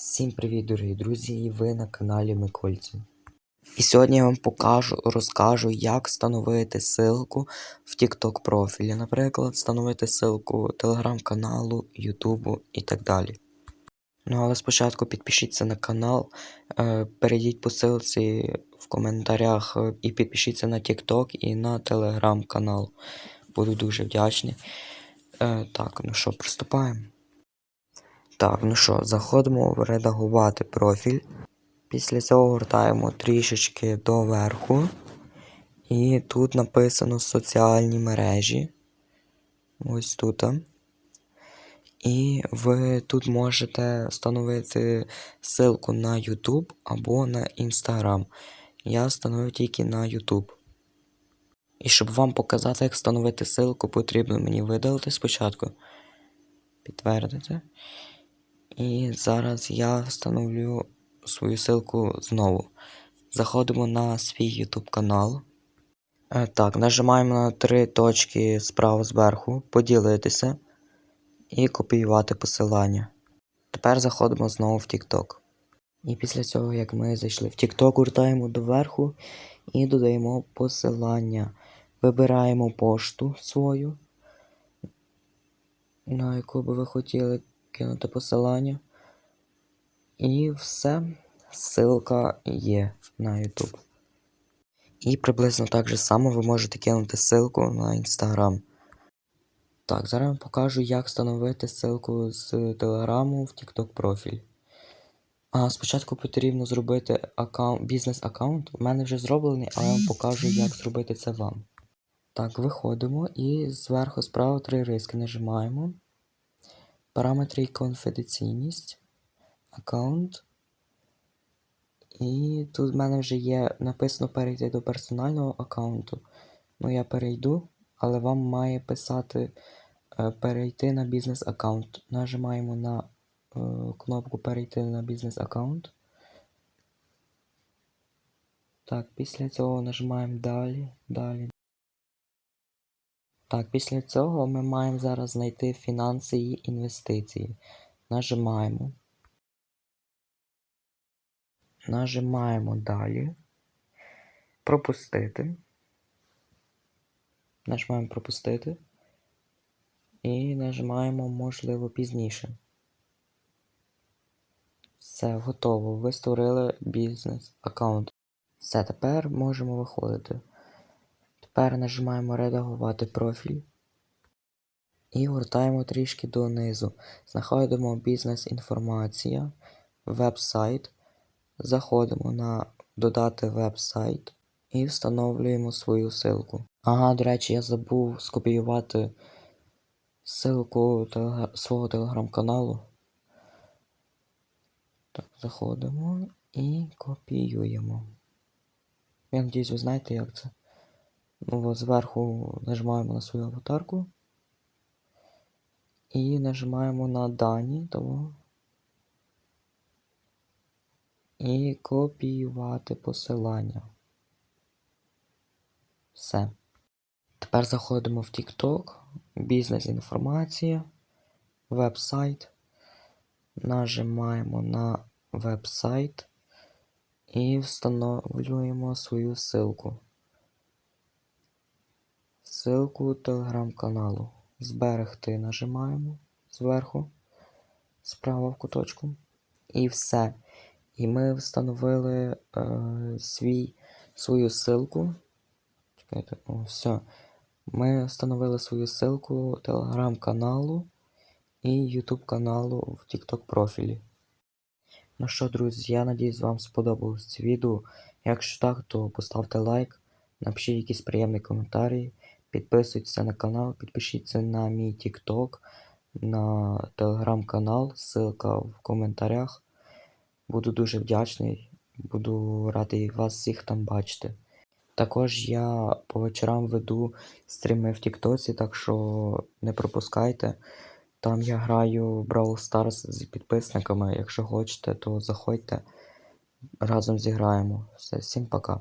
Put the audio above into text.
Всім привіт, дорогі друзі! І ви на каналі Микольців. І сьогодні я вам покажу, розкажу, як встановити ссылку в TikTok профілі. Наприклад, встановити ссылку телеграм-каналу, Ютубу і так далі. Ну, але спочатку підпишіться на канал, е, перейдіть по ссылці в коментарях е, і підпишіться на TikTok і на телеграм-канал. Буду дуже вдячний. Е, Так, ну що, приступаємо. Так, ну що, заходимо в редагувати профіль. Після цього гортаємо трішечки доверху. І тут написано соціальні мережі. Ось тут. І ви тут можете встановити ссылку на YouTube або на Instagram. Я встановив тільки на YouTube. І щоб вам показати, як встановити ссылку, потрібно мені видалити спочатку. Підтвердити. І зараз я встановлю свою ссылку знову. Заходимо на свій YouTube канал. Е, Так, нажимаємо на три точки справа зверху, поділитися і копіювати посилання. Тепер заходимо знову в TikTok. І після цього, як ми зайшли в TikTok, гуртаємо доверху і додаємо посилання. Вибираємо пошту свою, на яку би ви хотіли кинути посилання. І все. Ссылка є на YouTube. І приблизно так же само ви можете кинути ссылку на Instagram. Так, зараз я вам покажу, як встановити ссылку з Телеграму в TikTok профіль. А спочатку потрібно зробити аккаунт, бізнес-аккаунт. У мене вже зроблений, але я вам покажу, як зробити це вам. Так, виходимо і зверху справа три риски нажимаємо. Параметри конфіденційність. Аккаунт. І тут в мене вже є написано перейти до персонального аккаунту. Ну, я перейду, але вам має писати е, перейти на бізнес-аккаунт. Нажимаємо на е, кнопку Перейти на бізнес-аккаунт. Так, після цього нажимаємо далі, далі. Так, після цього ми маємо зараз знайти фінанси і інвестиції. Нажимаємо. Нажимаємо далі. Пропустити. Нажимаємо пропустити. І нажимаємо можливо пізніше. Все, готово. Ви створили бізнес аккаунт. Все, тепер можемо виходити. Тепер нажимаємо редагувати профіль. І гортаємо трішки донизу. Знаходимо бізнес-інформація, веб-сайт. Заходимо на додати веб-сайт і встановлюємо свою ссылку. Ага, до речі, я забув скопіювати ссылку телег... свого телеграм-каналу. Так, заходимо і копіюємо. Я надіюсь, ви знаєте, як це. Ну, зверху нажимаємо на свою аватарку. І нажимаємо на дані того. І копіювати посилання. Все. Тепер заходимо в TikTok, бізнес-інформація, веб-сайт. Нажимаємо на веб-сайт і встановлюємо свою ссылку Ссылку телеграм-каналу. Зберегти нажимаємо зверху, справа в куточку. І все. І ми встановили е, свій, свою ссылку. Чекайте, о, все. Ми встановили свою ссылку телеграм-каналу і YouTube каналу в TikTok профілі. Ну що, друзі, я надіюсь, вам сподобалось це відео. Якщо так, то поставте лайк, напишіть якийсь приємний коментарі, підписуйтесь на канал, підпишіться на мій TikTok, на телеграм-канал, ссылка в коментарях. Буду дуже вдячний, буду радий вас всіх там бачити. Також я по вечорам веду стріми в Тіктоці, так що не пропускайте. Там я граю Brawl Stars з підписниками. Якщо хочете, то заходьте. Разом зіграємо. Все, всім пока.